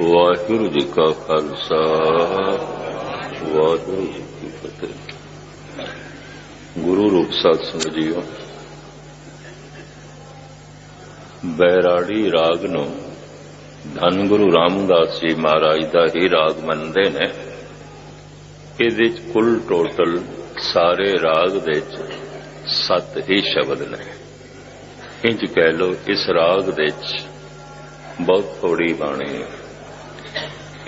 ਵਾਹਿਗੁਰੂ ਜੀ ਕਾ ਖਾਲਸਾ, ਵਾਹਿਗੁਰੂ ਜੀ ਕੀ ਫਤਿਹ। ਗੁਰੂ ਰੂਪ ਸਾਧ ਸੰਗਤ ਜੀਓ, ਬੈਰਾੜੀ ਰਾਗ ਨੂੰ ਧੰਨ ਗੁਰੂ ਰਾਮਦਾਸ ਜੀ ਮਹਾਰਾਜ ਦਾ ਹੀ ਰਾਗ ਮੰਨਦੇ ਨੇ। ਇਹਦੇ ਵਿੱਚ ਕੁੱਲ ਟੋਟਲ ਸਾਰੇ ਰਾਗ ਦੇ ਵਿੱਚ ਸੱਤ ਹੀ ਸ਼ਬਦ ਨੇ। ਇੰਜ ਕਹਿ ਲਓ, ਇਸ ਰਾਗ ਦੇ ਵਿੱਚ ਬਹੁਤ ਥੋੜੀ ਬਾਣੀ ਹੈ।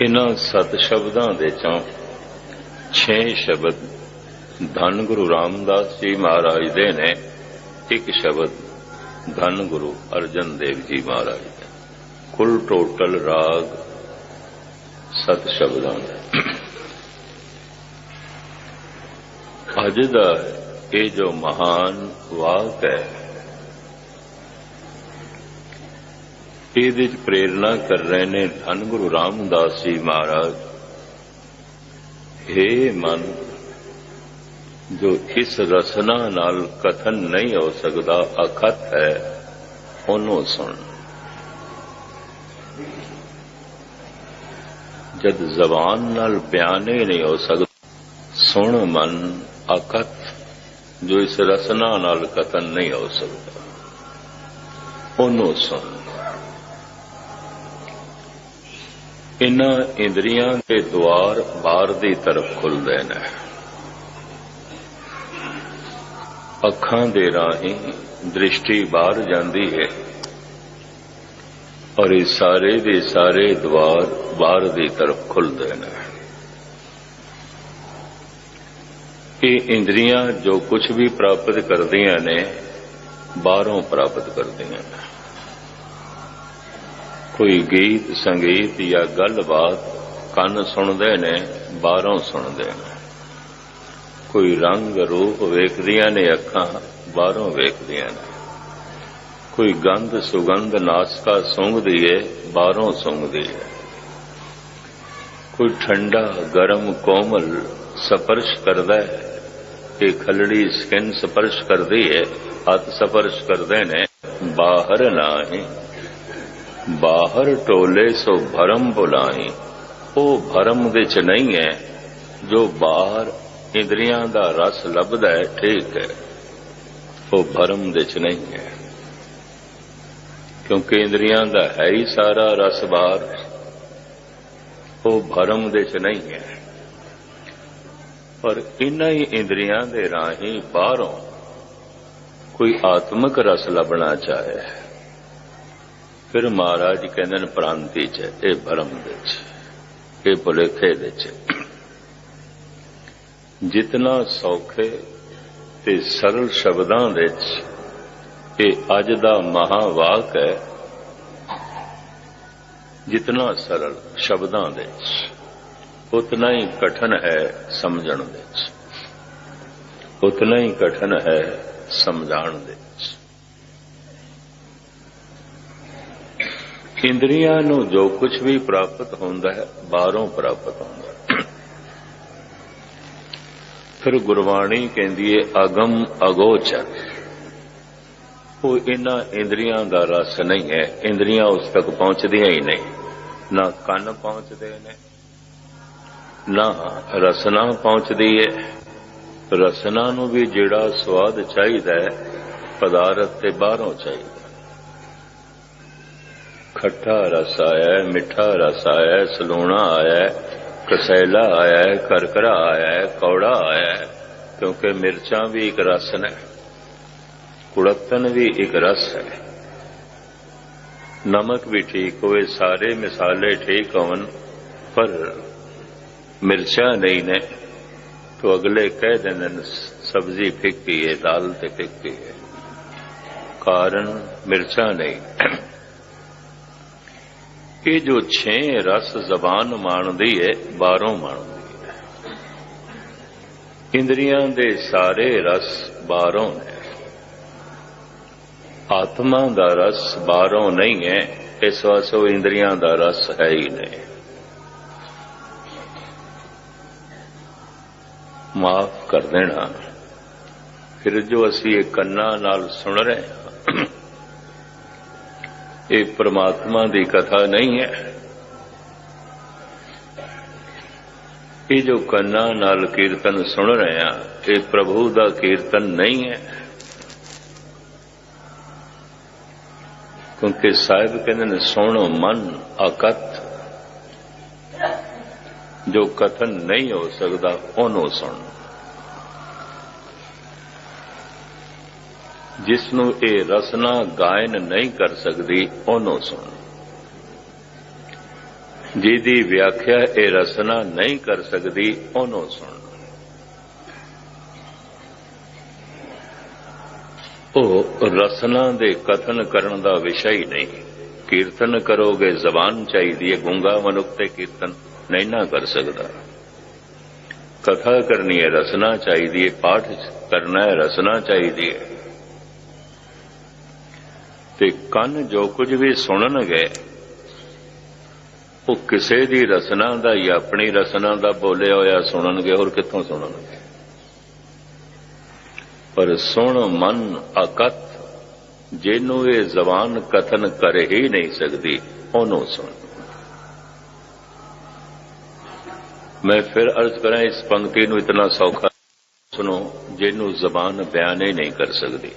ਇਹਨਾਂ ਸਤ ਸ਼ਬਦਾਂ ਦੇ ਚੋਂ 6 ਸ਼ਬਦ ਧੰਨ ਗੁਰੂ ਰਾਮਦਾਸ ਜੀ ਮਹਾਰਾਜ ਦੇ ਨੇ, ਇੱਕ ਸ਼ਬਦ ਧੰਨ ਗੁਰੂ ਅਰਜਨ ਦੇਵ ਜੀ ਮਹਾਰਾਜ ਦਾ। ਕੁੱਲ ਟੋਟਲ ਰਾਗ ਸਤ ਸ਼ਬਦਾਂ ਦਾ। ਅੱਜ ਦਾ ਇਹ ਜੋ ਮਹਾਨ ਵਾਕ ਹੈ ਇਹਦੇ ਚ ਪ੍ਰੇਰਣਾ ਕਰ ਰਹੇ ਨੇ ਧੰਨ ਗੁਰੂ ਰਾਮਦਾਸ ਜੀ ਮਹਾਰਾਜ। हे ਮਨ, ਜੋ ਇਸ ਰਸਨਾ ਨਾਲ ਕਥਨ ਨਹੀਂ ਹੋ ਸਕਦਾ, ਅਖਤ ਹੈ, ਉਹਨੂੰ ਸੁਣ। ਜਦ ਜ਼ਬਾਨ ਨਾਲ ਬਿਆਨ ਹੀ ਨਹੀਂ ਹੋ ਸਕਦਾ, ਸੁਣ ਮਨ ਅਕਤ ਜੋ ਇਸ ਰਸਨਾ ਨਾਲ ਕਥਨ ਨਹੀਂ ਹੋ ਸਕਦਾ, ਉਹਨੂੰ ਸੁਣ। ਇਨਾਂ ਇੰਦਰੀਆਂ ਦੇ ਦਵਾਰ ਬਾਹਰ ਦੀ ਤਰਫ ਖੁੱਲਦੇ ਨੇ। ਅੱਖਾਂ ਦੇ ਰਾਹੀਂ ਦ੍ਰਿਸ਼ਟੀ ਬਾਹਰ ਜਾਂਦੀ ਹੈ ਔਰ ਇਹ ਸਾਰੇ ਦੇ ਸਾਰੇ ਦਵਾਰ ਬਾਹਰ ਦੀ ਤਰਫ ਖੁੱਲਦੇ ਨੇ। ਇਹ ਇੰਦਰੀਆਂ ਜੋ ਕੁਝ ਵੀ ਪ੍ਰਾਪਤ ਕਰਦੀਆਂ ਨੇ, ਬਾਹਰੋਂ ਪ੍ਰਾਪਤ ਕਰਦੀਆਂ ਨੇ। ਕੋਈ ਗੀਤ, ਸੰਗੀਤ ਜਾਂ ਗੱਲਬਾਤ ਕੰਨ ਸੁਣਦੇ ਨੇ, ਬਾਹਰੋਂ ਸੁਣਦੇ ਨੇ। ਕੋਈ ਰੰਗ ਰੂਪ ਵੇਖਦੀਆਂ ਨੇ, ਅੱਖਾਂ ਬਾਹਰੋਂ ਵੇਖਦੀਆਂ ਨੇ। ਕੋਈ ਗੰਧ ਸੁਗੰਧ ਨਾਸਕਾ ਸੁੰਘਦੀ ਏ, ਬਾਹਰੋਂ ਸੁੰਘਦੀ ਏ। ਕੋਈ ਠੰਡਾ, ਗਰਮ ਕੋਮਲ ਸਪਰਸ਼ ਕਰਦਾ ਹੈ ਕਿ ਖਲੜੀ ਸਕਿਨ ਸਪਰਸ਼ ਕਰਦੀ ਏ, ਹੱਥ ਸਪਰਸ਼ ਕਰਦੇ ਨੇ, ਬਾਹਰ ਨਾ ਨਹੀਂ ਬਾਹਰ ਟੋਲੇ ਸੋ ਭਰਮ ਬੁਲਾਈ। ਉਹ ਭਰਮ ਵਿੱਚ ਨਹੀਂ ਹੈ, ਜੋ ਬਾਹਰ ਇੰਦਰੀਆਂ ਦਾ ਰਸ ਲੱਭਦਾ ਹੈ, ਠੀਕ ਹੈ। ਉਹ ਭਰਮ ਵਿੱਚ ਨਹੀਂ ਹੈ। ਕਿਉਂਕਿ ਇੰਦਰੀਆਂ ਦਾ ਹੈ ਹੀ ਸਾਰਾ ਰਸ ਬਾਹਰ। ਉਹ ਭਰਮ ਵਿੱਚ ਨਹੀਂ ਹੈ। ਪਰ ਇਨ੍ਹਾਂ ਹੀ ਇੰਦਰੀਆਂ ਦੇ ਰਾਹੀਂ ਬਾਹਰੋਂ ਕੋਈ ਆਤਮਿਕ ਰਸ ਲੱਭਣਾ ਚਾਹੇ। ਫਿਰ ਮਹਾਰਾਜ ਕਹਿੰਦੇ ਨੇ ਪ੍ਰਾਂਤੀ ਚ ਇਹ ਭਰਮ ਚ ਇਹ ਭੁਲੇਖੇ ਵਿੱਚ ਜਿਤਨਾ ਸੌਖੇ ਤੇ ਸਰਲ ਸ਼ਬਦਾਂ ਵਿੱਚ ਇਹ ਅੱਜ ਦਾ ਮਹਾਵਾਕ ਹੈ ਜਿਤਨਾ ਸਰਲ ਸ਼ਬਦਾਂ ਵਿੱਚ ਉਤਨਾ ਹੀ ਕਠਨ ਹੈ ਸਮਝਣ ਵਿੱਚ ਉਤਨਾ ਹੀ ਕਠਨ ਹੈ ਸਮਝਾਣ ਦੇ ਇੰਦਰੀਆਂ ਨੂੰ ਜੋ ਕੁਝ ਵੀ ਪ੍ਰਾਪਤ ਹੁੰਦਾ ਹੈ, ਬਾਹਰੋਂ ਪ੍ਰਾਪਤ ਹੁੰਦਾ ਹੈ। ਫਿਰ ਗੁਰਬਾਣੀ ਕਹਿੰਦੀ ਏ, ਅਗਮ ਅਗੋਚਰ ਉਹ ਇਹਨਾਂ ਇੰਦਰੀਆਂ ਦਾ ਰਸ ਨਹੀਂ ਹੈ, ਇੰਦਰੀਆਂ ਉਸ ਤੱਕ ਪਹੁੰਚਦੀਆਂ ਹੀ ਨਹੀਂ। ਨਾ ਕੰਨ ਪਹੁੰਚਦੇ ਨੇ, ਨਾ ਰਸਨਾ ਪਹੁੰਚਦੀ ਹੈ ਰਸਨਾ ਨੂੰ ਵੀ ਜਿਹੜਾ ਸਵਾਦ ਚਾਹੀਦਾ ਹੈ, ਪਦਾਰਥ ਤੇ ਬਾਹਰੋਂ ਚਾਹੀਦਾ खट्टा रस आया मिठा रस आया सलोना आया कसैला आया करकरा आया कौड़ा आया क्योंकि मिर्चा भी एक रस है कुड़कतन भी एक रस है। नमक भी ठीक होए, सारे मिसाले ठीक होवन, पर मिर्चा नहीं ने तो अगले कह देने सब्ज़ी फिक्की है, दाल ते फिक्की है। कारण मिर्चा नहीं। ਇਹ ਜੋ ਛੇ ਰਸ ਜ਼ਬਾਨ ਮਾਣਦੀ ਹੈ ਬਾਹਰੋਂ ਮਾਣਦੀ ਹੈ ਇੰਦਰੀਆਂ ਦੇ ਸਾਰੇ ਰਸ ਬਾਹਰੋਂ ਨੇ। ਆਤਮਾ ਦਾ ਰਸ ਬਾਹਰੋਂ ਨਹੀਂ ਹੈ ਇਸ ਵਾਸਤੇ ਉਹ ਇੰਦਰੀਆਂ ਦਾ ਰਸ ਹੈ ਹੀ ਨਹੀਂ। ਮਾਫ ਕਰ ਦੇਣਾ। ਫਿਰ ਜੋ ਅਸੀਂ ਇਹ ਕੰਨਾਂ ਨਾਲ ਸੁਣ ਰਹੇ ਹਾਂ ਇਹ ਪਰਮਾਤਮਾ ਦੀ ਕਥਾ ਨਹੀਂ ਹੈ। ਇਹ ਜੋ ਕੰਨਾਂ ਨਾਲ ਕੀਰਤਨ ਸੁਣ ਰਹੇ ਆ ਇਹ ਪ੍ਰਭੂ ਦਾ ਕੀਰਤਨ ਨਹੀਂ ਹੈ। ਕਿਉਂਕਿ ਸਾਹਿਬ ਕਹਿੰਦੇ ਨੇ, ਸੁਣੋ ਮਨ ਅਕਤ ਜੋ ਕਥਨ ਨਹੀਂ ਹੋ ਸਕਦਾ, ਉਹਨੂੰ ਸੁਣੋ। ਜਿਸ ਨੂੰ ਇਹ ਰਸਨਾ ਗਾਇਨ ਨਹੀਂ ਕਰ ਸਕਦੀ, ਉਹਨੂੰ ਸੁਣ। ਜਿਹਦੀ ਵਿਆਖਿਆ ਇਹ ਰਸਨਾ ਨਹੀਂ ਕਰ ਸਕਦੀ, ਉਹਨੂੰ ਸੁਣ। ਉਹ ਰਸਨਾ ਦੇ ਕਥਨ ਕਰਨ ਦਾ ਵਿਸ਼ਾ ਹੀ ਨਹੀਂ। ਕੀਰਤਨ ਕਰੋਗੇ, ਜ਼ਬਾਨ ਚਾਹੀਦੀ ਹੈ, ਗੁੰਗਾ ਮਨੁੱਖ ਤੇ ਕੀਰਤਨ ਨਹੀਂ ਨਾ ਕਰ ਸਕਦਾ। ਕਥਾ ਕਰਨੀ ਹੈ, ਰਸਨਾ ਚਾਹੀਦੀ ਹੈ, ਪਾਠ ਕਰਨਾ ਹੈ, ਰਸਨਾ ਚਾਹੀਦੀ ਹੈ। ਤੇ ਕੰਨ ਜੋ ਕੁਝ ਵੀ ਸੁਣਨਗੇ, ਉਹ ਕਿਸੇ ਦੀ ਰਸਨਾ ਦਾ ਜਾਂ ਆਪਣੀ ਰਸਨਾ ਦਾ ਬੋਲਿਆ ਹੋਇਆ ਸੁਣਨਗੇ, ਹੋਰ ਕਿੱਥੋਂ ਸੁਣਨਗੇ? ਪਰ ਸੁਣ ਮਨ ਅਕਤ ਜਿਹਨੂੰ ਇਹ ਜ਼ਬਾਨ ਕਥਨ ਕਰ ਹੀ ਨਹੀਂ ਸਕਦੀ, ਉਹਨੂੰ ਸੁਣ। ਮੈਂ ਫਿਰ ਅਰਜ਼ ਕਰਾਂ, ਇਸ ਪੰਕਤੀ ਨੂੰ ਇਤਨਾ ਸੌਖਾ ਸੁਣੋ, ਜਿਹਨੂੰ ਜ਼ਬਾਨ ਬਿਆਨ ਹੀ ਨਹੀਂ ਕਰ ਸਕਦੀ।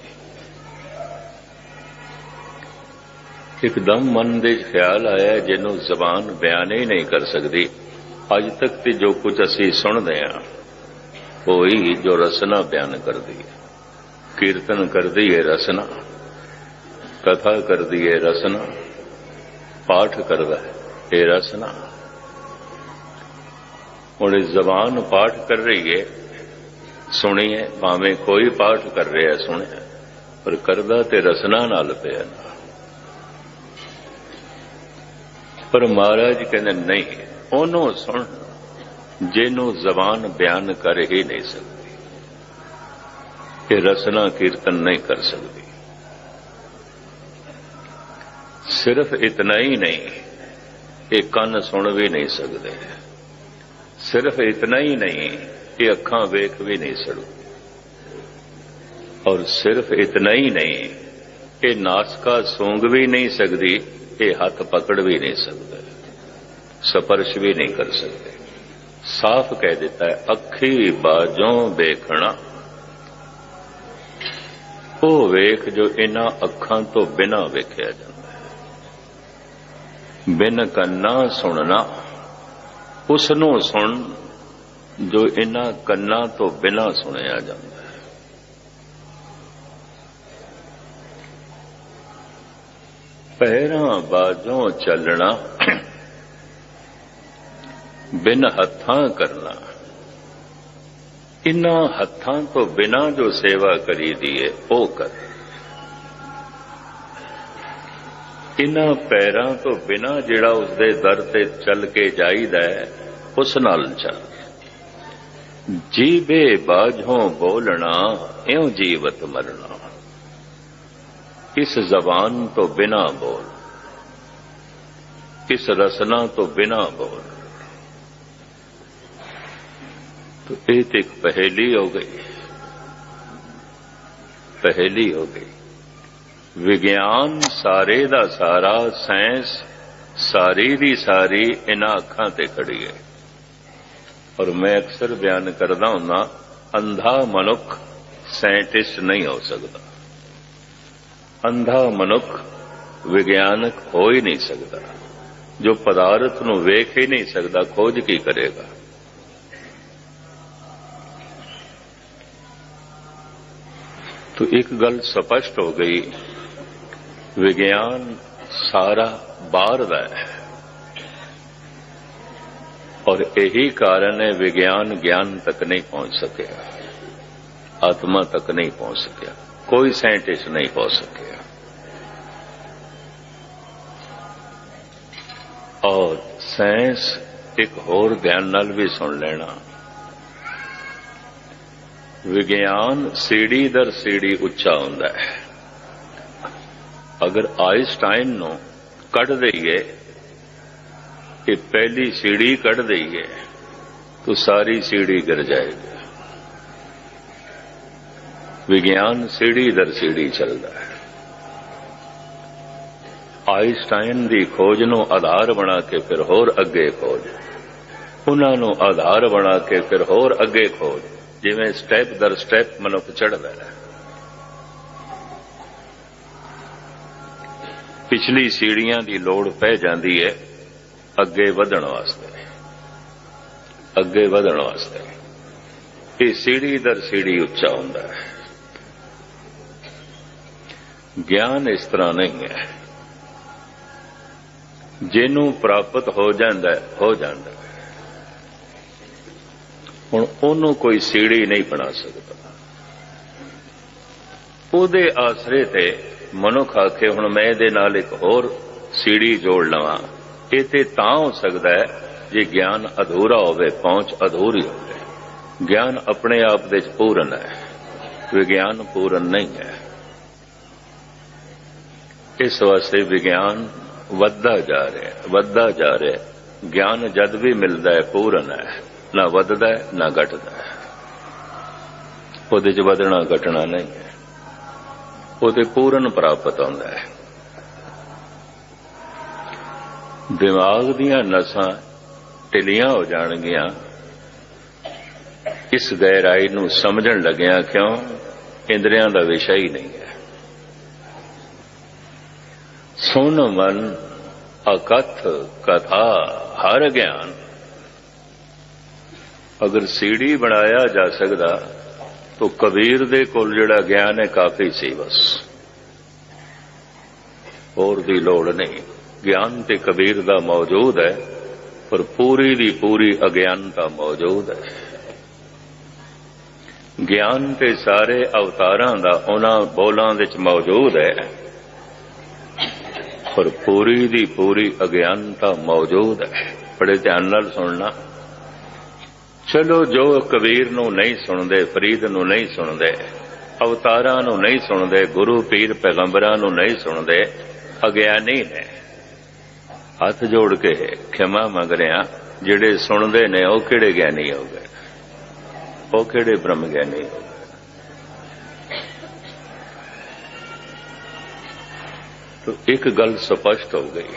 ਇੱਕਦਮ ਮਨ ਦੇ ਖਿਆਲ ਆਇਆ ਜਿਹਨੂੰ ਜ਼ਬਾਨ ਬਿਆਨ ਹੀ ਨਹੀਂ ਕਰ ਸਕਦੀ। ਅੱਜ ਤੱਕ ਤੇ ਜੋ ਕੁਝ ਅਸੀਂ ਸੁਣਦੇ ਹਾਂ, ਉਹੀ ਜੋ ਰਸਨਾ ਬਿਆਨ ਕਰਦੀ ਹੈ। ਕੀਰਤਨ ਕਰਦੀ ਹੈ ਰਸਨਾ, ਕਥਾ ਕਰਦੀ ਹੈ ਰਸਨਾ, ਪਾਠ ਕਰਦਾ ਹੈ, ਇਹ ਰਸਨਾ। ਹੁਣ ਜ਼ਬਾਨ ਪਾਠ ਕਰ ਰਹੀ ਹੈ ਸੁਣੀਏ ਭਾਵੇਂ ਕੋਈ ਪਾਠ ਕਰ ਰਿਹਾ ਸੁਣਿਆ, ਪਰ ਕਰਦਾ ਤੇ ਰਸਨਾ ਨਾਲ ਪਿਆ। ਨਾ ਪਰ ਮਹਾਰਾਜ ਕਹਿੰਦੇ, ਨਹੀਂ, ਉਹਨੂੰ ਸੁਣ। ਜਿਹਨੂੰ ਜ਼ਬਾਨ ਬਿਆਨ ਕਰ ਹੀ ਨਹੀਂ ਸਕਦੀ, ਇਹ ਰਸਨਾ ਕੀਰਤਨ ਨਹੀਂ ਕਰ ਸਕਦੀ। ਸਿਰਫ ਇਤਨਾ ਹੀ ਨਹੀਂ, ਇਹ ਕੰਨ ਸੁਣ ਵੀ ਨਹੀਂ ਸਕਦੇ। ਸਿਰਫ ਇਤਨਾ ਹੀ ਨਹੀਂ, ਇਹ ਅੱਖਾਂ ਵੇਖ ਵੀ ਨਹੀਂ ਸਕਦੀ। ਔਰ ਸਿਰਫ ਇਤਨਾ ਹੀ ਨਹੀਂ, ਇਹ ਨਾਸਕਾ ਸੌਂਗ ਵੀ ਨਹੀਂ ਸਕਦੀ ਇਹ ਹੱਥ ਪਕੜ ਵੀ ਨਹੀਂ ਸਕਦਾ, ਸਪਰਸ਼ ਵੀ ਨਹੀਂ ਕਰ ਸਕਦੇ। ਸਾਫ਼ ਕਹਿ ਦਿੱਤਾ ਹੈ, ਅੱਖੀ ਬਾਝੋਂ ਵੇਖਣਾ ਉਹ ਵੇਖ ਜੋ ਇਹਨਾਂ ਅੱਖਾਂ ਤੋਂ ਬਿਨਾ ਵੇਖਿਆ ਜਾਂਦਾ ਹੈ। ਬਿਨ ਕੰਨਾਂ ਸੁਣਨਾ ਉਸ ਨੂੰ ਸੁਣ ਜੋ ਇਹਨਾਂ ਕੰਨਾਂ ਤੋਂ ਬਿਨਾ ਸੁਣਿਆ ਜਾਂਦਾ ਹੈ ਪੈਰਾਂ ਬਾਝੋਂ ਚੱਲਣਾ, ਬਿਨ ਹੱਥਾਂ ਕਰਨਾ। ਇਨਾਂ ਹੱਥਾਂ ਤੋਂ ਬਿਨਾ ਜੋ ਸੇਵਾ ਕਰੀਦੀ ਹੈ ਉਹ ਕਰ। ਇਨ੍ਹਾਂ ਪੈਰਾਂ ਤੋਂ ਬਿਨਾ ਜਿਹੜਾ ਉਸਦੇ ਦਰ ਤੇ ਚੱਲ ਕੇ ਜਾਈਦਾ ਉਸ ਨਾਲ ਚੱਲ। ਜੀਵੇ ਬਾਝੋਂ ਬੋਲਣਾ, ਇਉਂ ਜੀਵਤ ਮਰਨਾ। ਇਸ ਜ਼ਬਾਨ ਤੋਂ ਬਿਨਾ ਬੋਲ ਇਸ ਰਸਨਾ ਤੋਂ ਬਿਨਾ ਬੋਲ तो एक एक पहेली हो गई पहेली हो गई ਵਿਗਿਆਨ ਸਾਰੇ ਦਾ ਸਾਰਾ ਸਾਇੰਸ ਸਾਰੀ ਦੀ ਸਾਰੀ ਇਹਨਾਂ ਅੱਖਾਂ ਤੇ ਖੜੀ ਹੈ ਔਰ ਮੈਂ ਅਕਸਰ ਬਿਆਨ ਕਰਦਾ ਹੁੰਦਾ ਅੰਧਾ ਮਨੁੱਖ ਸਾਇੰਟਿਸਟ ਨਹੀਂ ਹੋ ਸਕਦਾ ਅੰਧਾ ਮਨੁੱਖ ਵਿਗਿਆਨਕ ਹੋ ਹੀ ਨਹੀਂ ਸਕਦਾ। ਜੋ ਪਦਾਰਥ ਨੂੰ ਵੇਖ ਹੀ ਨਹੀਂ ਸਕਦਾ, ਖੋਜ ਕੀ ਕਰੇਗਾ? ਤੋ ਇੱਕ ਗੱਲ ਸਪਸ਼ਟ ਹੋ ਗਈ, ਵਿਗਿਆਨ ਸਾਰਾ ਬਾਹਰ ਦਾ ਹੈ। ਔਰ ਇਹੀ ਕਾਰਨ ਹੈ ਵਿਗਿਆਨ ਗਿਆਨ ਤੱਕ ਨਹੀਂ ਪਹੁੰਚ ਸਕਿਆ, ਆਤਮਾ ਤੱਕ ਨਹੀਂ ਪਹੁੰਚ ਸਕਿਆ। कोई साइंटिस्ट नहीं पहुंच सके और साइंस एक होर ध्यान नाल भी सुन लेना ਵਿਗਿਆਨ ਸੀੜੀ ਦਰ ਸੀੜੀ ਉੱਚਾ ਹੁੰਦਾ ਹੈ ਅਗਰ ਆਇਨਸਟਾਈਨ ਨੂੰ ਕੱਢ ਦਈਏ ਕਿ ਪਹਿਲੀ ਸੀੜੀ ਕੱਢ ਦਈਏ ਤਾਂ ਸਾਰੀ ਸੀੜੀ ਗਿਰ ਜਾਏਗੀ ਵਿਗਿਆਨ ਸੀੜੀ ਦਰ ਸੀੜੀ ਚੱਲਦਾ ਹੈ। ਆਇਨਸਟਾਈਨ ਦੀ ਖੋਜ ਨੂੰ ਆਧਾਰ ਬਣਾ ਕੇ ਫਿਰ ਹੋਰ ਅੱਗੇ ਖੋਜ। ਉਹਨਾਂ ਨੂੰ ਆਧਾਰ ਬਣਾ ਕੇ ਫਿਰ ਹੋਰ ਅੱਗੇ ਖੋਜ, ਜਿਵੇਂ ਸਟੈਪ ਦਰ ਸਟੈਪ ਮਨੁੱਖ ਚੜਦਾ ਹੈ। ਪਿਛਲੀ ਸੀੜੀਆਂ ਦੀ ਲੋੜ ਪੈ ਜਾਂਦੀ ਹੈ ਅੱਗੇ ਵਧਣ ਵਾਸਤੇ। ਅੱਗੇ ਵਧਣ ਵਾਸਤੇ। ਇਹ ਸੀੜੀ ਦਰ ਸੀੜੀ ਉੱਚਾ ਹੁੰਦਾ ਹੈ। ਗਿਆਨ ਇਸ ਤਰ੍ਹਾਂ ਨਹੀਂ ਹੈ। ਜਿਹਨੂੰ ਪ੍ਰਾਪਤ ਹੋ ਜਾਂਦਾ ਹੋ ਜਾਂਦਾ ਹੁਣ ਉਹਨੂੰ ਕੋਈ ਸੀੜੀ ਨਹੀਂ ਬਣਾ ਸਕਦਾ। ਉਹਦੇ ਆਸਰੇ ਤੇ ਮਨੁੱਖ ਆਖੇ, ਹੁਣ ਮੈਂ ਇਹਦੇ ਨਾਲ ਇੱਕ ਹੋਰ ਸੀੜੀ ਜੋੜ ਲਵਾਂ। ਇਹ ਤੇ ਤਾਂ ਹੋ ਸਕਦਾ ਹੈ ਜੇ ਗਿਆਨ ਅਧੂਰਾ ਹੋਵੇ, ਪਹੁੰਚ ਅਧੂਰੀ ਹੋਵੇ। ਗਿਆਨ ਆਪਣੇ ਆਪ ਦੇ ਚ ਪੂਰਨ ਹੈ। ਵਿਗਿਆਨ ਪੂਰਨ ਨਹੀਂ ਹੈ। ਇਸ ਵਾਸਤੇ ਵਿਗਿਆਨ ਵੱਧਦਾ ਜਾ ਰਿਹਾ ਹੈ, ਵੱਧਦਾ ਜਾ ਰਿਹਾ ਗਿਆਨ ਜਦ ਵੀ ਮਿਲਦਾ ਹੈ, ਪੂਰਨ ਹੈ। ਨਾ ਵੱਧਦਾ ਹੈ, ਨਾ ਘਟਦਾ ਹੈ। ਉਹਦੇ ਚ ਵਧਣਾ, ਘਟਣਾ ਨਹੀਂ ਹੈ। ਉਹਦੇ ਪੂਰਨ ਪ੍ਰਾਪਤ ਹੁੰਦਾ ਹੈ। ਦਿਮਾਗ ਦੀਆਂ ਨਸਾਂ ਢਿੱਲੀਆਂ ਹੋ ਜਾਣਗੀਆਂ। ਇਸ ਗਹਿਰਾਈ ਨੂੰ ਸਮਝਣ ਲੱਗਿਆ ਕਿਉਂ? ਇੰਦਰੀਆਂ ਦਾ ਵਿਸ਼ਾ ਹੀ ਨਹੀਂ ਹੈ ਸੁਣ ਮਨ ਅਕਥ ਕਥਾ ਹਰ ਗਿਆਨ। ਅਗਰ ਸੀੜੀ ਬਣਾਇਆ ਜਾ ਸਕਦਾ, ਤੋ ਕਬੀਰ ਦੇ ਕੋਲ ਜਿਹੜਾ ਗਿਆਨ ਹੈ ਕਾਫੀ ਸੀ ਬਸ। ਹੋਰ ਦੀ ਲੋੜ ਨਹੀਂ। ਗਿਆਨ ਤੇ ਕਬੀਰ ਦਾ ਮੌਜੂਦ ਹੈ, ਪਰ ਪੂਰੀ ਦੀ ਪੂਰੀ ਅਗਿਆਨਤਾ ਮੌਜੂਦ ਹੈ। ਗਿਆਨ ਤੇ ਸਾਰੇ ਅਵਤਾਰਾਂ ਦਾ ਉਹਨਾਂ ਬੋਲਾਂ ਵਿੱਚ ਮੌਜੂਦ ਹੈ। ਪਰ ਪੂਰੀ ਦੀ ਪੂਰੀ ਅਗਿਆਨਤਾ ਮੌਜੂਦ ਹੈ। ਬੜੇ ਧਿਆਨ ਨਾਲ ਸੁਣਨਾ। ਚਲੋ, ਜੋ ਕਬੀਰ ਨੂੰ ਨਹੀਂ ਸੁਣਦੇ, ਫਰੀਦ ਨੂੰ ਨਹੀਂ ਸੁਣਦੇ, ਅਵਤਾਰਾਂ ਨੂੰ ਨਹੀਂ ਸੁਣਦੇ, ਗੁਰੂ, ਪੀਰ, ਪੈਗੰਬਰਾਂ ਨੂੰ ਨਹੀਂ ਸੁਣਦੇ, ਅਗਿਆਨੀ ਨੇ। ਹੱਥ ਜੋੜ ਕੇ ਖਿਮਾ ਮੰਗ ਰਿਆਂ ਜਿਹੜੇ ਸੁਣਦੇ ਨੇ, ਉਹ ਕਿਹੜੇ ਗਿਆਨੀ ਹੋ ਗਏ? ਉਹ ਕਿਹੜੇ ਬ੍ਰਹਮ ਗਿਆਨੀ ਹੋ ਗਏ? ਤੋ ਇੱਕ ਗੱਲ ਸਪਸ਼ਟ ਹੋ ਗਈ।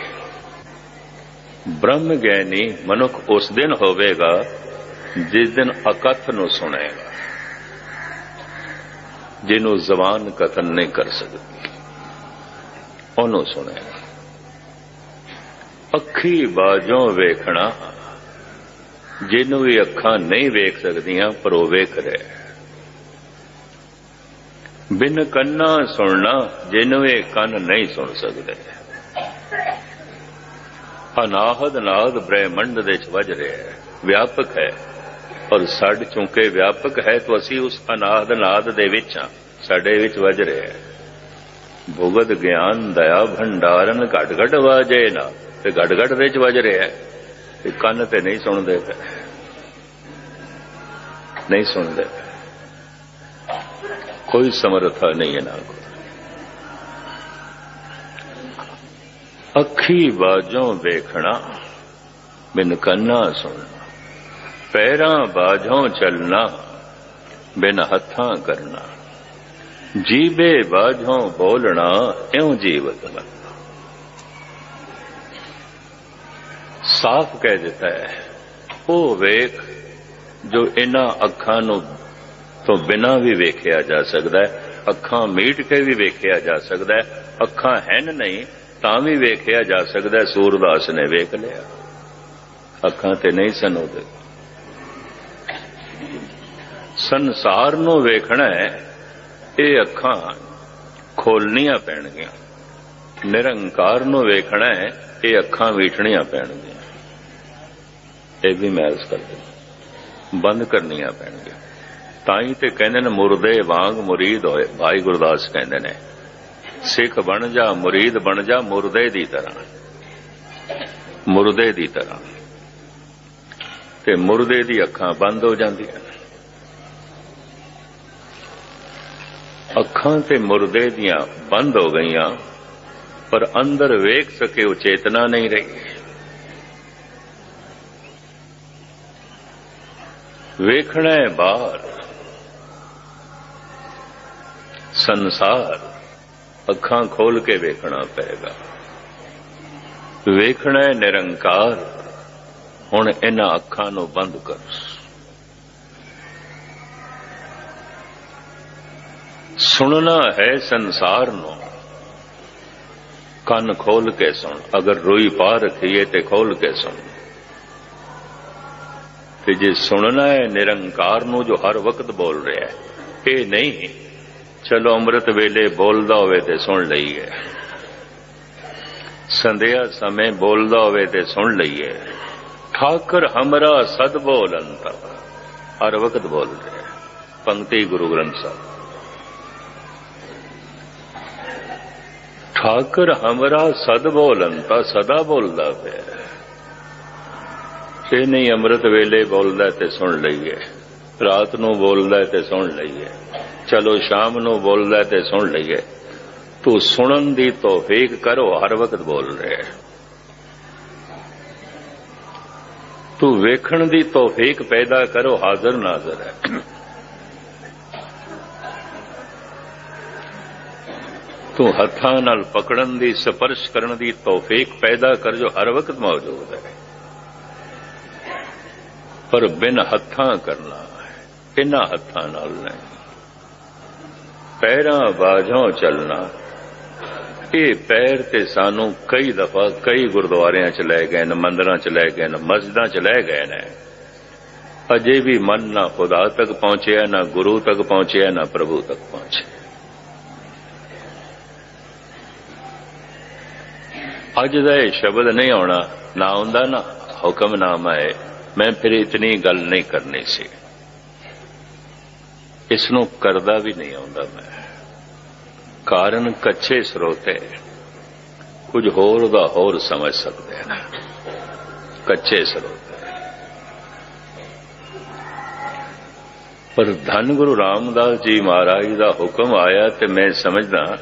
ਬ੍ਰਹਮ ਗਿਆਨੀ ਮਨੁੱਖ ਉਸ ਦਿਨ ਹੋਵੇਗਾ ਜਿਸ ਦਿਨ ਅਕਥ ਨੂੰ ਸੁਣੇਗਾ, ਜਿਹਨੂੰ ਜ਼ਬਾਨ ਕਥਨ ਨਹੀਂ ਕਰ ਸਕਦੀ। ਉਹਨੂੰ ਸੁਣੇਗਾ ਅੱਖੀ ਬਾਝੋਂ ਵੇਖਣਾ, ਜਿਹਨੂੰ ਵੀ ਅੱਖਾਂ ਨਹੀਂ ਵੇਖ ਸਕਦੀਆਂ, ਪਰ ਉਹ ਵੇਖ ਰਿਹਾ। ਬਿਨ ਕੰਨਾਂ ਸੁਣਨਾ ਜਿਹਨੂੰ ਇਹ ਕੰਨ ਨਹੀਂ ਸੁਣ ਸਕਦੇ। ਅਨਾਹਦ ਨਾਦ ਬ੍ਰਹਿਮੰਡ ਦੇ ਚ ਵੱਜ ਰਿਹਾ ਹੈ, ਵਿਆਪਕ ਹੈ। ਔਰ ਸਾਡ ਚੁੰਕੇ ਵਿਆਪਕ ਹੈ ਤਾਂ ਅਸੀਂ ਉਸ ਅਨਾਹਦ ਨਾਦ ਦੇ ਵਿੱਚ ਹਾਂ, ਸਾਡੇ ਵਿੱਚ ਵੱਜ ਰਿਹਾ ਹੈ। ਭੁਗਤ ਗਿਆਨ, ਦਇਆ, ਭੰਡਾਰਨ ਘਟ ਘਟ ਵਾਜੇ ਨਾ, ਤੇ ਘਟ ਘਟ ਦੇ ਚ ਵੱਜ ਰਿਹਾ ਹੈ, ਤੇ ਕੰਨ ਤੇ ਨਹੀਂ ਸੁਣਦੇ। ਪਏ ਨਹੀਂ ਸੁਣਦੇ। ਕੋਈ ਸਮਰੱਥਾ ਨਹੀਂ ਹੈ ਨਾ ਕੋਲ। ਅੱਖੀ ਬਾਝੋਂ ਵੇਖਣਾ, ਬਿਨ ਕੰਨਾ ਸੁਣਨਾ, ਪੈਰਾਂ ਬਾਝੋਂ ਚੱਲਣਾ, ਬਿਨ ਹੱਥਾਂ ਕਰਨਾ। ਜੀਬੇ ਬਾਝੋਂ ਬੋਲਣਾ, ਇਉਂ ਜੀਵਤ ਮਨ ਸਾਫ਼ ਕਹਿ ਦਿੱਤਾ ਹੈ, ਉਹ ਵੇਖ ਜੋ ਇਹਨਾਂ ਅੱਖਾਂ ਨੂੰ ਤੋਂ ਬਿਨਾਂ ਵੀ ਵੇਖਿਆ ਜਾ ਸਕਦਾ ਹੈ, ਅੱਖਾਂ ਮੀਟ ਕੇ ਵੀ ਵੇਖਿਆ ਜਾ ਸਕਦਾ ਹੈ, ਅੱਖਾਂ ਹਨ ਨਹੀਂ, ਤਾਂ ਵੀ ਵੇਖਿਆ ਜਾ ਸਕਦਾ ਹੈ, ਸੂਰਦਾਸ ਨੇ ਵੇਖ ਲਿਆ। ਅੱਖਾਂ ਤੇ ਨਹੀਂ ਸਨ ਉਹਦੇ। ਸੰਸਾਰ ਨੂੰ ਵੇਖਣਾ ਹੈ, ਇਹ ਅੱਖਾਂ ਖੋਲਣੀਆਂ ਪੈਣਗੀਆਂ। ਨਿਰੰਕਾਰ ਨੂੰ ਵੇਖਣਾ ਹੈ, ਇਹ ਅੱਖਾਂ ਵੀਟਣੀਆਂ ਪੈਣਗੀਆਂ। ਇਹ ਵੀ ਮੈਰਸ ਕਰਦੇ ਬੰਦ ਕਰਨੀਆਂ ਪੈਣਗੀਆਂ। ਤਾਂ ਹੀ ਤੇ ਕਹਿੰਦੇ ਨੇ, ਮੁਰਦੇ ਵਾਂਗ ਮੁਰੀਦ ਹੋਏ। ਭਾਈ ਗੁਰਦਾਸ ਕਹਿੰਦੇ ਨੇ, ਸਿੱਖ ਬਣ ਜਾ, ਮੁਰੀਦ ਬਣ ਜਾ, ਮੁਰਦੇ ਦੀ ਤਰ੍ਹਾਂ। ਮੁਰਦੇ ਦੀ ਤਰ੍ਹਾਂ। ਤੇ ਮੁਰਦੇ ਦੀ ਅੱਖਾਂ ਬੰਦ ਹੋ ਜਾਂਦੀਆਂ ਅੱਖਾਂ ਤੇ ਮੁਰਦੇ ਦੀਆਂ ਬੰਦ ਹੋ ਗਈਆਂ, ਪਰ ਅੰਦਰ ਵੇਖ ਸਕੇ ਉਹ ਚੇਤਨਾ ਨਹੀਂ ਰਹੀ। ਵੇਖਣਾ ਹੈ ਬਾਹਰ। ਸੰਸਾਰ ਅੱਖਾਂ ਖੋਲ ਕੇ ਵੇਖਣਾ ਪਏਗਾ। ਵੇਖਣਾ ਹੈ ਨਿਰੰਕਾਰ। ਹੁਣ ਇਹਨਾਂ ਅੱਖਾਂ ਨੂੰ ਬੰਦ ਕਰ। ਸੁਣਨਾ ਹੈ ਸੰਸਾਰ ਨੂੰ। ਕੰਨ ਖੋਲ ਕੇ ਸੁਣ। ਅਗਰ ਰੋਈ ਪਾ ਰੱਖੀਏ ਤੇ ਖੋਲ ਕੇ ਸੁਣ। ਤੇ ਜੇ ਸੁਣਨਾ ਹੈ ਨਿਰੰਕਾਰ ਨੂੰ ਜੋ ਹਰ ਵਕਤ ਬੋਲ ਰਿਹਾ ਹੈ, ਇਹ ਨਹੀਂ ਚਲੋ ਅੰਮ੍ਰਿਤ ਵੇਲੇ ਬੋਲਦਾ ਹੋਵੇ ਤੇ ਸੁਣ ਲਈਏ। ਸੰਧਿਆ ਸਮੇਂ ਬੋਲਦਾ ਹੋਵੇ ਤੇ ਸੁਣ ਲਈਏ। ਠਾਕਰ ਹਮਰਾ ਸਦ ਬੋਲੰਤ ਹਰ ਵਕਤ ਬੋਲਦੇ ਪੰਕਤੀ ਗੁਰੂ ਗ੍ਰੰਥ ਸਾਹਿਬ। ਠਾਕਰ ਹਮਰਾ ਸਦ ਬੋਲੰਤਾ ਸਦਾ ਬੋਲਦਾ ਪਿਆ। ਇਹ ਨਹੀਂ ਅੰਮ੍ਰਿਤ ਵੇਲੇ ਬੋਲਦਾ ਤੇ ਸੁਣ ਲਈਏ। ਰਾਤ ਨੂੰ ਬੋਲਦਾ ਤੇ ਸੁਣ ਲਈਏ। ਚਲੋ ਸ਼ਾਮ ਨੂੰ ਬੋਲਦਾ ਤੇ ਸੁਣ ਲਈਏ। ਤੂੰ ਸੁਣਨ ਦੀ ਤੋਫੀਕ ਕਰੋ, ਹਰ ਵਕਤ ਬੋਲ ਰਿਹਾ ਤੂੰ ਵੇਖਣ ਦੀ ਤੋਫੀਕ ਪੈਦਾ ਕਰੋ, ਹਾਜ਼ਰ ਨਾਜ਼ਰ ਹੈ। ਤੂੰ ਹੱਥਾਂ ਨਾਲ ਪਕੜਨ ਦੀ, ਸਪਰਸ਼ ਕਰਨ ਦੀ ਤੋਫੀਕ ਪੈਦਾ ਕਰ ਜੋ ਹਰ ਵਕਤ ਮੌਜੂਦ ਹੈ। ਪਰ ਬਿਨ ਹੱਥਾਂ ਕਰਨਾ ਇਹਨਾਂ ਹੱਥਾਂ ਨਾਲ ਨਹੀਂ। ਪੈਰਾਂ ਬਾਝੋਂ ਚੱਲਣਾ। ਇਹ ਪੈਰ ਤੇ ਸਾਨੂੰ ਕਈ ਦਫਾ ਕਈ ਗੁਰਦੁਆਰਿਆਂ ਚ ਲੈ ਗਏ ਨੇ, ਮੰਦਰਾਂ ਚ ਲੈ ਗਏ ਨੇ, ਮਸਜਿਦਾਂ ਚ ਲੈ ਗਏ ਨੇ। ਅਜੇ ਵੀ ਮਨ ਨਾ ਖੁਦਾ ਤੱਕ ਪਹੁੰਚਿਆ, ਨਾ ਗੁਰੂ ਤੱਕ ਪਹੁੰਚਿਆ, ਨਾ ਪ੍ਰਭੂ ਤੱਕ ਪਹੁੰਚਿਆ। ਅੱਜ ਦਾ ਇਹ ਸ਼ਬਦ ਨਹੀਂ ਆਉਣਾ, ਨਾ ਹੁੰਦਾ ਨਾ ਹੁਕਮਨਾਮਾ ਹੈ। ਮੈਂ ਫਿਰ ਇਤਨੀ ਗੱਲ ਨਹੀਂ ਕਰਨੀ ਸੀ। ਇਸ ਨੂੰ ਕਰਦਾ ਵੀ ਨਹੀਂ ਆਉਂਦਾ ਮੈਂ। ਕਾਰਨ ਕੱਚੇ ਸਰੋਤੇ, ਕੁਝ ਹੋਰ ਦਾ ਹੋਰ ਸਮਝ ਸਕਦੇ ਨੇ ਕੱਚੇ ਸਰੋਤੇ। ਪਰ ਧੰਨ ਗੁਰੂ ਰਾਮਦਾਸ ਜੀ ਮਹਾਰਾਜ ਦਾ ਹੁਕਮ ਆਇਆ ਤੇ ਮੈਂ ਸਮਝਦਾ,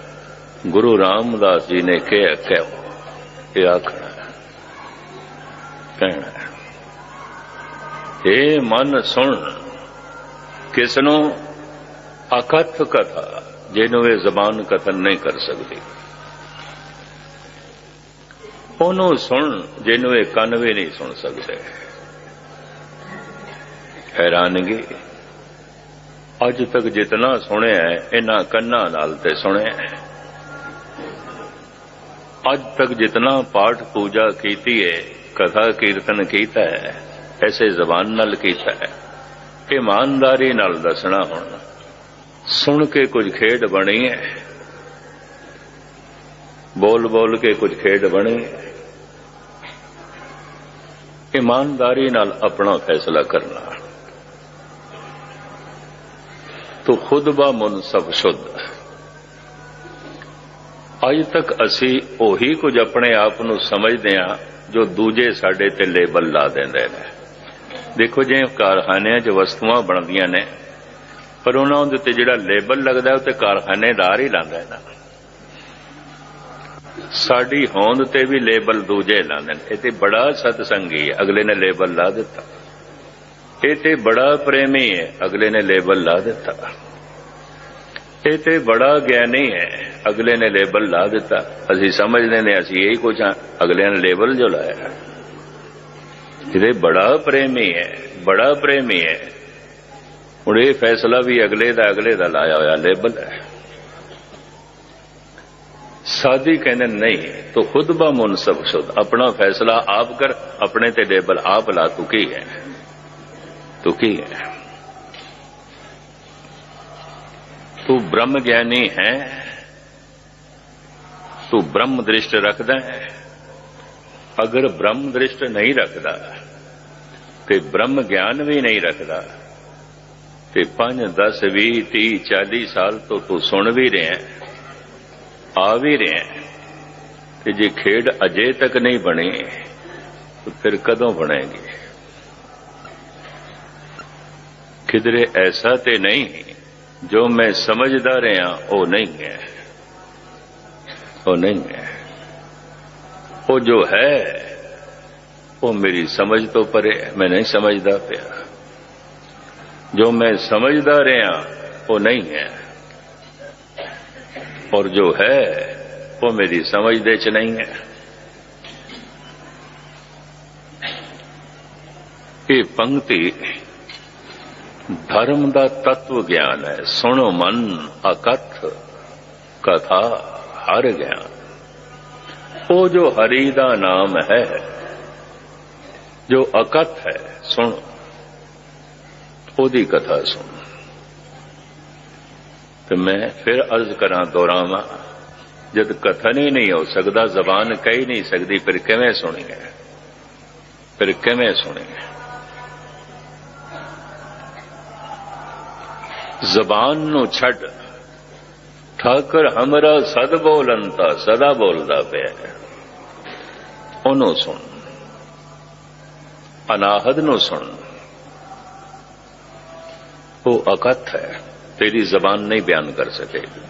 ਗੁਰੂ ਰਾਮਦਾਸ ਜੀ ਨੇ ਕਿਹਾ ਕਿਹਾ ਇਹ ਆਖਣਾ ਕਹਿਣਾ ਇਹ ਮਨ ਸੁਣ ਕਿਸ ਨੂੰ ਅਕਥ ਕਥਾ ਜਿਹਨੂੰ ਇਹ ਜ਼ਬਾਨ ਕਥਨ ਨਹੀਂ ਕਰ ਸਕਦੀ। ਉਹਨੂੰ ਸੁਣ ਜਿਹਨੂੰ ਇਹ ਕੰਨ ਵੀ ਨਹੀਂ ਸੁਣ ਸਕਦੇ। ਹੈਰਾਨਗੀ। ਅੱਜ ਤੱਕ ਜਿਤਨਾ ਸੁਣਿਆ ਹੈ, ਇਹਨਾਂ ਕੰਨਾਂ ਨਾਲ ਤੇ ਸੁਣਿਆ ਹੈ। ਅੱਜ ਤੱਕ ਜਿਤਨਾ ਪਾਠ ਪੂਜਾ ਕੀਤੀ ਹੈ ਕਥਾ ਕੀਰਤਨ ਕੀਤਾ ਹੈ ਐਸੇ ਜ਼ਬਾਨ ਨਾਲ ਕੀਤਾ ਹੈ। ਇਮਾਨਦਾਰੀ ਨਾਲ ਦੱਸਣਾ ਹੁਣ। ਸੁਣ ਕੇ ਕੁਝ ਖੇਡ ਬਣੀ ਹੈ ਬੋਲ ਬੋਲ ਕੇ ਕੁਝ ਖੇਡ ਬਣੀ ਹੈ ਇਮਾਨਦਾਰੀ ਨਾਲ ਆਪਣਾ ਫੈਸਲਾ ਕਰਨਾ। ਤੋ ਖੁਦ ਬਾ ਮੁਨਸਬ ਸ਼ੁੱਧ। ਅੱਜ ਤੱਕ ਅਸੀਂ ਉਹੀ ਕੁਝ ਆਪਣੇ ਆਪ ਨੂੰ ਸਮਝਦੇ ਹਾਂ ਜੋ ਦੂਜੇ ਸਾਡੇ ਤੇ ਲੇਬਲ ਲਾ ਦਿੰਦੇ ਨੇ। ਦੇਖੋ ਜੇ ਕਾਰਖਾਨਿਆਂ 'ਚ ਵਸਤੂਆਂ ਬਣਦੀਆਂ ਨੇ। ਪਰ ਉਹਨਾਂ ਦੇ ਉੱਤੇ ਜਿਹੜਾ ਲੇਬਲ ਲੱਗਦਾ ਉਹ ਤੇ ਕਾਰਖਾਨੇਦਾਰ ਹੀ ਲਾਉਂਦਾ ਇਹਨਾਂ ਸਾਡੀ ਹੋਂਦ ਤੇ ਵੀ ਲੇਬਲ ਦੂਜੇ ਲਾਉਂਦੇ ਨੇ। ਇਹ ਤੇ ਬੜਾ ਸਤਸੰਗੀ ਹੈ, ਅਗਲੇ ਨੇ ਲੇਬਲ ਲਾ ਦਿੱਤਾ। ਇਹ ਤੇ ਬੜਾ ਪ੍ਰੇਮੀ ਹੈ, ਅਗਲੇ ਨੇ ਲੇਬਲ ਲਾ ਦਿੱਤਾ। ਇਹ ਤੇ ਬੜਾ ਗਿਆਨੀ ਹੈ, ਅਗਲੇ ਨੇ ਲੇਬਲ ਲਾ ਦਿੱਤਾ। ਅਸੀਂ ਸਮਝਦੇ ਨੇ, ਅਸੀਂ ਇਹੀ ਕੁਝ ਹਾਂ ਅਗਲੇ ਨੇ ਲੇਬਲ ਜੋ ਲਾਇਆ। ਇਹਦੇ ਬੜਾ ਪ੍ਰੇਮੀ ਹੈ, ਬੜਾ ਪ੍ਰੇਮੀ ਹੈ। ਹੁਣ ਇਹ ਫੈਸਲਾ ਵੀ ਅਗਲੇ ਦਾ ਅਗਲੇ ਦਾ ਲਾਇਆ ਹੋਇਆ ਲੇਬਲ ਹੈ। ਸਾਦੀ ਕਹਿੰਦੇ, ਨਹੀਂ, ਤੋ ਖੁਦ ਬਾ ਮੁਨਸਬ ਸ਼ੁਦ ਆਪਣਾ ਫੈਸਲਾ ਆਪ ਕਰ, ਆਪਣੇ ਤੇ ਲੇਬਲ ਆਪ ਲਾ, ਤੂੰ ਕੀ ਹੈ? ਤੂੰ ਕੀ ਹੈ? ਤੂੰ ਬ੍ਰਹਮ ਗਿਆਨੀ ਹੈ। ਤੂੰ ਬ੍ਰਹਮ ਦ੍ਰਿਸ਼ਟ ਰੱਖਦਾ ਹੈ। ਅਗਰ ਬ੍ਰਹਮ ਦ੍ਰਿਸ਼ਟ ਨਹੀਂ ਰੱਖਦਾ, ਤੇ ਬ੍ਰਹਮ ਗਿਆਨ ਵੀ ਨਹੀਂ ਰੱਖਦਾ ਤੇ 5 10 20 30 40 ਸਾਲ ਤੋਂ ਤੂੰ ਸੁਣ ਵੀ ਰਿਹਾ ਆ ਵੀ ਰਿਹਾ ਤੇ ਜੇ ਖੇਡ ਅਜੇ ਤੱਕ ਨਹੀਂ ਬਣੀ, ਤਾਂ ਫਿਰ ਕਦੋਂ ਬਣੇਗੀ? ਕਿਧਰੇ ਐਸਾ ਤੇ ਨਹੀਂ, ਜੋ ਮੈਂ ਸਮਝਦਾ ਰਿਹਾ, ਉਹ ਨਹੀਂ ਹੈ। ਉਹ ਨਹੀਂ ਹੈ। ਉਹ ਜੋ ਹੈ, ਉਹ ਮੇਰੀ ਸਮਝ ਤੋਂ ਪਰੇ ਮੈਂ ਨਹੀਂ ਸਮਝਦਾ ਪਿਆ। ਜੋ ਮੈਂ ਸਮਝਦਾ ਰਿਹਾ ਉਹ ਨਹੀਂ ਹੈ ਔਰ ਜੋ ਹੈ ਉਹ ਮੇਰੀ ਸਮਝ ਦੇ ਚ ਨਹੀਂ ਹੈ ਇਹ ਪੰਕਤੀ ਧਰਮ ਦਾ ਤत्व ਗਿਆਨ ਹੈ ਸੁਣੋ ਮਨ ਅਕਥ ਕਥਾ ਹਰ ਗਿਆਨ ਉਹ ਜੋ ਹਰੀ ਦਾ ਨਾਮ ਹੈ ਜੋ ਅਕਥ ਹੈ ਸੁਣ ਉਹਦੀ ਕਥਾ ਸੁਣ। ਤੇ ਮੈਂ ਫਿਰ ਅਰਜ਼ ਕਰਾਂ ਦੁਹਰਾਵਾਂ ਜਦ ਕਥਨ ਹੀ ਨਹੀਂ ਹੋ ਸਕਦਾ, ਜ਼ਬਾਨ ਕਹਿ ਨਹੀਂ ਸਕਦੀ, ਫਿਰ ਕਿਵੇਂ ਸੁਣੀਏ? ਫਿਰ ਕਿਵੇਂ ਸੁਣੀਏ? ਜ਼ਬਾਨ ਨੂੰ ਛੱਡ। ਠਾਕਰ ਹਮਰਾ ਸਦ ਬੋਲੰਤਾ, ਸਦਾ ਬੋਲਦਾ ਪਿਆ ਉਹਨੂੰ ਸੁਣ। ਅਨਾਹਦ ਨੂੰ ਸੁਣ। ਉਹ ਅਕਥ ਹੈ ਤੇਰੀ ਜ਼ਬਾਨ ਨਹੀਂ ਬਿਆਨ ਕਰ ਸਕੇਗੀ